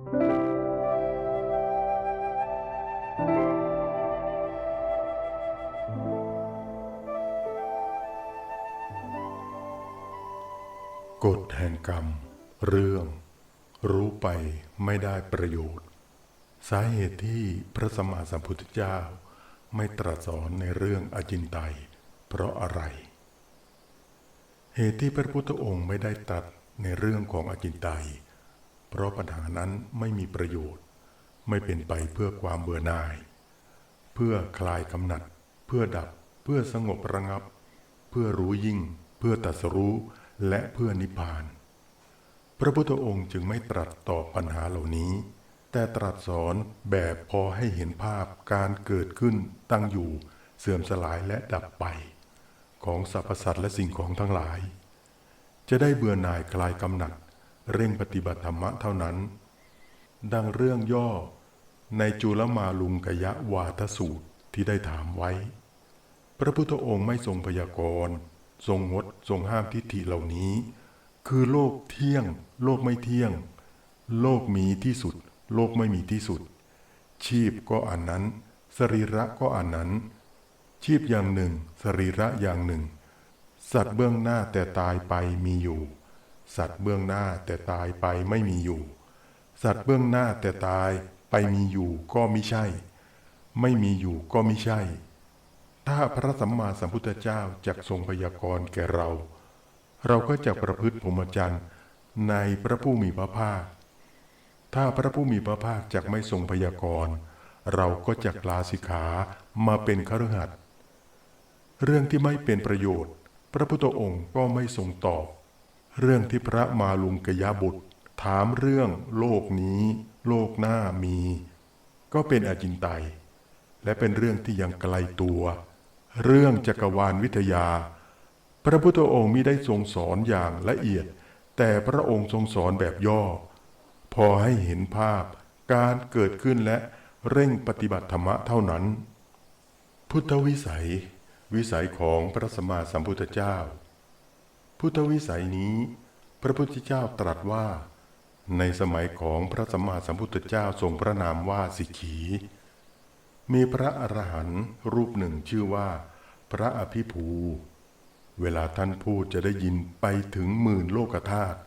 กฎแห่งกรรม เรื่อง รู้ไปไม่ได้ประโยชน์ สาเหตุที่พระสัมมาสัมพุทธเจ้า ไม่ตรัสสอนในเรื่องอจินไตย เพราะอะไร เหตุที่พระพุทธองค์ไม่ได้ตรัสในเรื่องของอจินไตย เพราะปัญหานั้นไม่มีประโยชน์ ไม่เป็นไปเพื่อความเบื่อหน่าย เพื่อคลายกำหนัด เพื่อดับ เพื่อสงบระงับ เพื่อรู้ยิ่ง เพื่อตัสรู้และเพื่อนิพพาน พระพุทธองค์จึงไม่ตรัสตอบปัญหาเหล่านี้ แต่ตรัสสอนแบบพอให้เห็นภาพการเกิดขึ้นตั้งอยู่เสื่อมสลายและดับไป ของสรรพสัตว์และสิ่งของทั้งหลาย จะได้เบื่อหน่ายคลายกำหนัด เร่งปฏิบัติธรรมะเท่านั้น ดังเรื่องย่อในจุลมาลุงกยะวาทสูตรที่ได้ถามไว้ พระพุทธองค์ไม่ทรงพยากรณ์ ทรงงดทรงห้ามทิฏฐิเหล่านี้ คือโลกเที่ยง โลกไม่เที่ยง โลกมีที่สุด โลกไม่มีที่สุด ชีพก็อันนั้น สรีระก็อันนั้น ชีพอย่างหนึ่ง สรีระอย่างหนึ่ง สัตว์เบื้องหน้าแต่ตายไปมีอยู่ สัตว์เบื้องหน้าแต่ตายไปไม่มีอยู่ สัตว์เบื้องหน้าแต่ตายไปมีอยู่ก็ไมิใช่ ไม่มีอยู่ก็ไมิใช่ ถ้าพระสัมมาสัมพุทธเจ้าจักทรงพยากรณ์แก่เรา เราก็จะประพฤติพรหมจรรย์ในพระผู้มีพระภาค ถ้าพระผู้มีพระภาคจักไม่ทรงพยากรณ์เราก็จักลาสิกขามาเป็นคฤหัสถ์เรื่องที่ไม่เป็นประโยชน์ พระพุทธองค์ก็ไม่ทรงตอบ เรื่องที่พระมาลุงกยบุตร ถามเรื่องโลกนี้ โลกหน้ามี ก็เป็นอจินไตย และเป็นเรื่องที่ยังไกลตัว เรื่องจักรวาลวิทยา พระพุทธองค์มิได้ทรงสอนอย่างละเอียด แต่พระองค์ทรงสอนแบบย่อ พอให้เห็นภาพการเกิดขึ้นและเร่งปฏิบัติธรรมะเท่านั้น พุทธวิสัย วิสัยของพระสมมาสัมพุทธเจ้า พุทธวิสัยนี้ พระพุทธเจ้าตรัสว่า ในสมัยของพระสัมมาสัมพุทธเจ้าทรงพระนามว่าสิกขี มีพระอรหันต์รูปหนึ่งชื่อว่า พระอภิภู เวลาท่านพูดจะได้ยินไปถึงหมื่นโลกธาตุ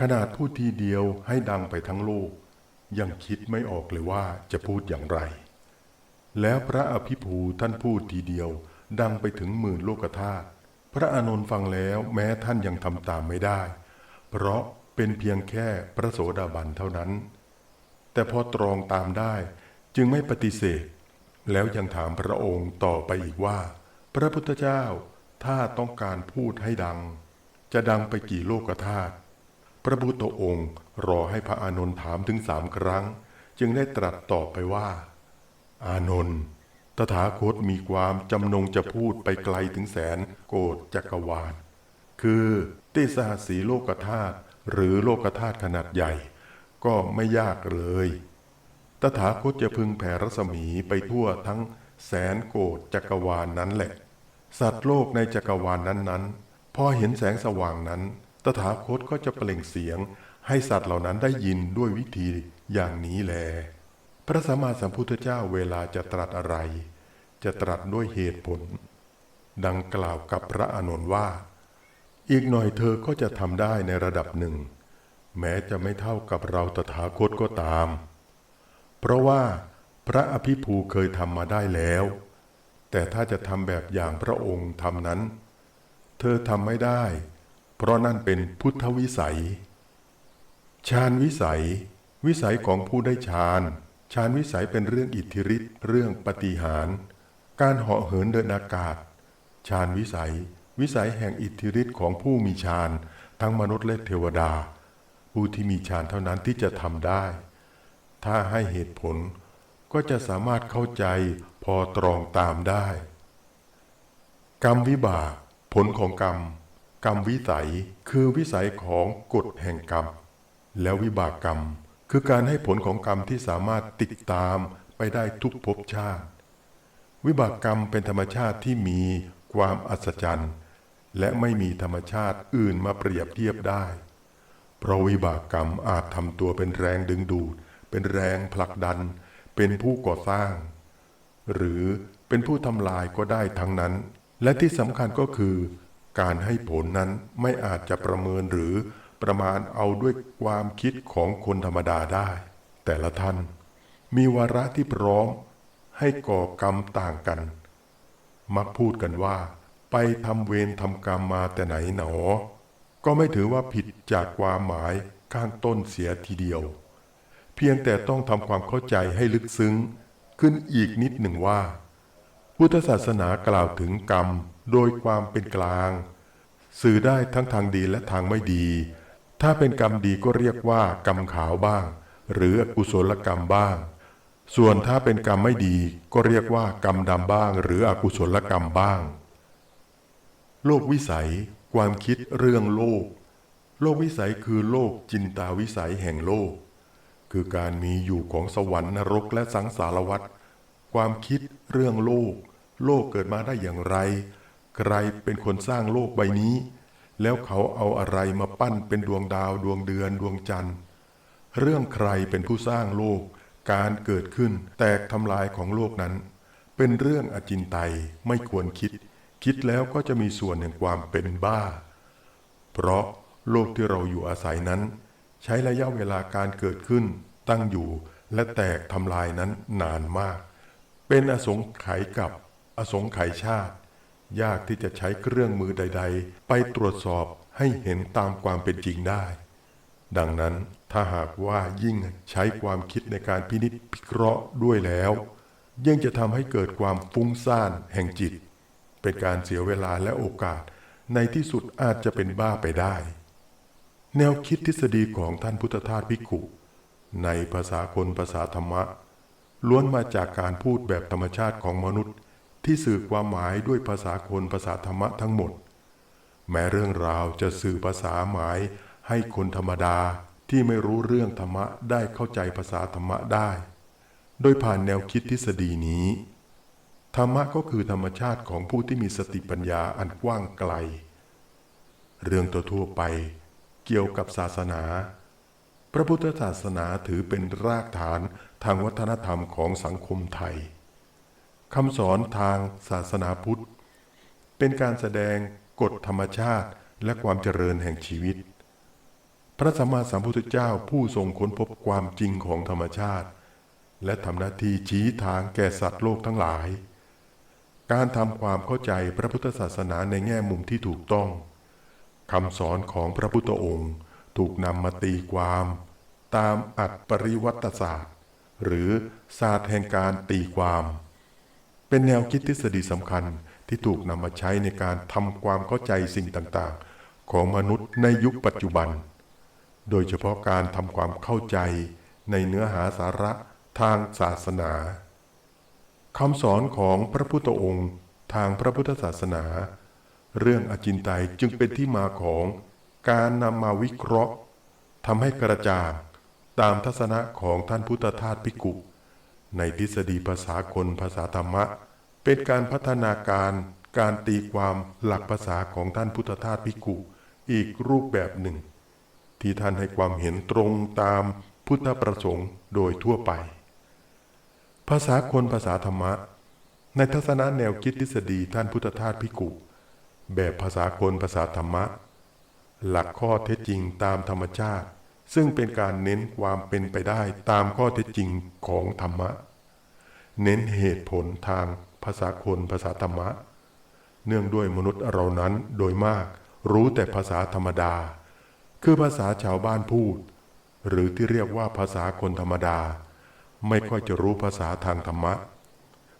ขนาดพูดทีเดียวให้ดังไปทั้งโลก ยังคิดไม่ออกเลยว่าจะพูดอย่างไร แล้วพระอภิภูท่านพูดทีเดียวดังไปถึงหมื่นโลกธาตุ พระอานนท์ฟังแล้วแม้ท่านยังทำตามไม่ได้ เพราะเป็นเพียงแค่พระโสดาบันเท่านั้น แต่พอตรองตามได้จึงไม่ปฏิเสธ แล้วยังถามพระองค์ต่อไปอีกว่า พระพุทธเจ้าถ้าต้องการพูดให้ดัง จะดังไปกี่โลกธาตุพระพุทธองค์รอให้พระอานนท์ถามถึงสามครั้ง จึงได้ตรัสตอบไปว่า อานนท์ ตถาคตมีความจำนงจะพูดไปไกลถึงแสนโกฏจักรวาล คือติสหสีโลกธาตุหรือโลกธาตุขนาดใหญ่ ก็ไม่ยากเลย ตถาคตจะพึงแผ่รัศมีไปทั่วทั้งแสนโกฏจักรวาลนนั้นแหละ สัตว์โลกในจักรวาลนนั้นๆ พอเห็นแสงสว่างนั้น ตถาคตก็จะเปล่งเสียงให้สัตว์เหล่านั้นได้ยินด้วยวิธีอย่างนี้แล พระสัมมาสัมพุทธเจ้าเวลาจะตรัสอะไร จะตรัสด้วยเหตุผล ดังกล่าวกับพระอานนว่า อีกหน่อยเธอก็จะทำได้ในระดับหนึ่ง แม้จะไม่เท่ากับเราตถาคตก็ตาม เพราะว่าพระอภิภูเคยทำมาได้แล้ว แต่ถ้าจะทำแบบอย่างพระองค์ทำนั้น เธอทำไม่ได้ เพราะนั่นเป็นพุทธวิสัยฌานวิสัย วิสัยของผู้ได้ฌาน ฌานวิสัยเป็นเรื่องอิทธิฤทธิ์เรื่องปฏิหาร การเหาะเหินเดินอากาศฌานวิสัย วิสัยแห่งอิทธิฤทธิ์ของผู้มีฌานทั้งมนุษย์และเทวดา ผู้ที่มีฌานเท่านั้นที่จะทำได้ ถ้าให้เหตุผลก็จะสามารถเข้าใจพอตรองตามได้ กรรมวิบาก ผลของกรรม กรรมวิสัยคือวิสัยของกฎแห่งกรรม แล้ววิบากกรรม คือการให้ผลของกรรมที่สามารถติดตามไปได้ทุกภพชาติ วิบากกรรมเป็นธรรมชาติที่มีความอัศจรรย์ และไม่มีธรรมชาติอื่นมาเปรียบเทียบได้ เพราะวิบากกรรมอาจทำตัวเป็นแรงดึงดูด เป็นแรงผลักดัน เป็นผู้ก่อสร้าง หรือเป็นผู้ทำลายก็ได้ทั้งนั้น และที่สำคัญก็คือ การให้ผลนั้นไม่อาจจะประเมินหรือ ประมาณเอาด้วยความคิดของคนธรรมดาได้ แต่ละท่านมีวาระที่พร้อมให้ก่อกรรมต่างกัน มักพูดกันว่า ไปทำเวรทำกรรมมาแต่ไหนหนอ ก็ไม่ถือว่าผิดจากความหมายข้างต้นเสียทีเดียว เพียงแต่ต้องทำความเข้าใจให้ลึกซึ้งขึ้นอีกนิดหนึ่งว่า พุทธศาสนากล่าวถึงกรรมโดยความเป็นกลาง สื่อได้ทั้งทางดีและทางไม่ดี ถ้าเป็นกรรมดีก็เรียกว่ากรรมขาวบ้าง หรืออกุศลกรรมบ้าง ส่วนถ้าเป็นกรรมไม่ดีก็เรียกว่ากรรมดำบ้าง หรืออกุศลกรรมบ้าง โลกวิสัย ความคิดเรื่องโลก โลกวิสัยคือโลกจินตาวิสัยแห่งโลก คือการมีอยู่ของสวรรค์นรกและสังสารวัฏความคิดเรื่องโลก โลกเกิดมาได้อย่างไร ใครเป็นคนสร้างโลกใบนี้ แล้วเขาเอาอะไรมาปั้นเป็นดวงดาวดวงเดือนดวงจันทร์ เรื่องใครเป็นผู้สร้างโลก การเกิดขึ้นแตกทำลายของโลกนั้น เป็นเรื่องอจินไตยไม่ควรคิด คิดแล้วก็จะมีส่วนแห่งความเป็นบ้า เพราะโลกที่เราอยู่อาศัยนั้น ใช้ระยะเวลาการเกิดขึ้น ตั้งอยู่และแตกทำลายนั้นนานมาก เป็นอสงไขยกับอสงไขยชาติ ยากที่จะใช้เครื่องมือใด ๆ ไปตรวจสอบให้เห็นตามความเป็นจริงได้ ดังนั้นถ้าหากว่ายิ่งใช้ความคิดในการพินิจพิเคราะห์ด้วยแล้วยังจะทำให้เกิดความฟุ้งซ่านแห่งจิต เป็นการเสียเวลาและโอกาส ในที่สุดอาจจะเป็นบ้าไปได้ แนวคิดทฤษฎีของท่านพุทธทาสภิกุในภาษาคนภาษาธรรมะ ล้วนมาจากการพูดแบบธรรมชาติของมนุษย์ ที่สื่อความหมายด้วยภาษาคนภาษาธรรมะทั้งหมด แม้เรื่องราวจะสื่อภาษาหมายให้คนธรรมดาที่ไม่รู้เรื่องธรรมะได้เข้าใจภาษาธรรมะได้ โดยผ่านแนวคิดทฤษฎีนี้ ธรรมะก็คือธรรมชาติของผู้ที่มีสติปัญญาอันกว้างไกล เรื่องตัวทั่วไปเกี่ยวกับศาสนา พระพุทธศาสนาถือเป็นรากฐานทางวัฒนธรรมของสังคมไทย คำสอนทางศาสนาพุทธ เป็นการแสดงกฎธรรมชาติและความเจริญแห่งชีวิต พระสัมมาสัมพุทธเจ้าผู้ทรงค้นพบความจริงของธรรมชาติ และทำหน้าที่ชี้ทางแก่สัตว์โลกทั้งหลาย การทำความเข้าใจพระพุทธศาสนาในแง่มุมที่ถูกต้องคำสอนของพระพุทธองค์ถูกนำมาตีความ ตามอัตปริวัตศาสตร์ หรือศาสตร์แห่งการตีความ เป็นแนวคิดทฤษฎีสำคัญที่ถูกนำมาใช้ในการทำความเข้าใจสิ่งต่างๆ ของมนุษย์ในยุคปัจจุบัน โดยเฉพาะการทำความเข้าใจในเนื้อหาสาระทางศาสนาคำสอนของพระพุทธองค์ทางพระพุทธศาสนา เรื่องอจินไตยจึงเป็นที่มาของการนำมาวิเคราะห์ทำให้กระจ่างตามทัศนะของท่านพุทธทาสภิกุในทฤษฎีภาษาคนภาษาธรรมะ เป็นการพัฒนาการการตีความหลักภาษาของท่านพุทธทาสภิกุอีกรูปแบบหนึ่ง ที่ท่านให้ความเห็นตรงตามพุทธประสงค์โดยทั่วไป ภาษาคนภาษาธรรมะ ในทัศนะแนวคิดทฤษฎีท่านพุทธทาสภิกุแบบภาษาคนภาษาธรรมะ หลักข้อเท็จจริงตามธรรมชาติ ซึ่งเป็นการเน้นความเป็นไปได้ตามข้อเท็จจริงของธรรมะ เน้นเหตุผลทาง ภาษาคนภาษาธรรมะ เนื่องด้วยมนุษย์เรานั้นโดยมากรู้แต่ภาษาธรรมดา คือภาษาชาวบ้านพูด หรือที่เรียกว่าภาษาคนธรรมดา ไม่ค่อยจะรู้ภาษาทางธรรมะ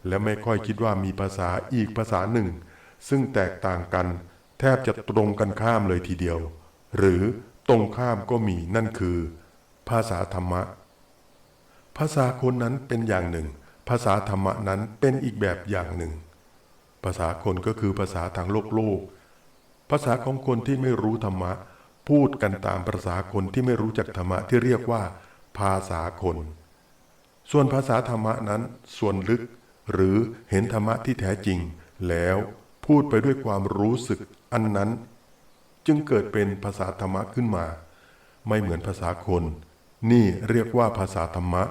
และไม่ค่อยคิดว่ามีภาษาอีกภาษาหนึ่ง ซึ่งแตกต่างกันแทบจะตรงกันข้ามเลยทีเดียว หรือตรงข้ามก็มีนั่นคือ ภาษาธรรมะ ภาษาคนนั้นเป็นอย่างหนึ่ง ภาษาธรรมะนั้นเป็นอีกแบบอย่างหนึ่ง ภาษาคนก็คือภาษาทางโลกโลก ภาษาของคนที่ไม่รู้ธรรมะ พูดกันตามภาษาคนที่ไม่รู้จักธรรมะที่เรียกว่า ภาษาคน ส่วนภาษาธรรมะนั้น ส่วนลึก หรือเห็นธรรมะที่แท้จริง แล้วพูดไปด้วยความรู้สึกอันนั้น จึงเกิดเป็นภาษาธรรมะขึ้นมา ไม่เหมือนภาษาคน นี่เรียกว่าภาษาธรรมะ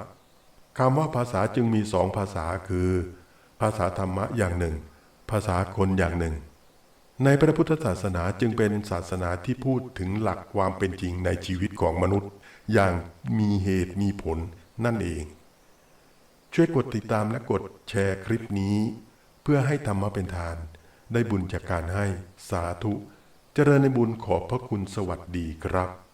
คำว่าภาษาจึงมีสองภาษาคือ ภาษาธรรมะอย่างหนึ่ง ภาษาคนอย่างหนึ่ง ในพระพุทธศาสนาจึงเป็นศาสนาที่พูดถึงหลักความเป็นจริงในชีวิตของมนุษย์ อย่างมีเหตุมีผลนั่นเอง ช่วยกดติดตามและกดแชร์คลิปนี้ เพื่อให้ธรรมะเป็นทาน ได้บุญจากการให้สาธุ เจริญในบุญขอบพระคุณสวัสดีครับ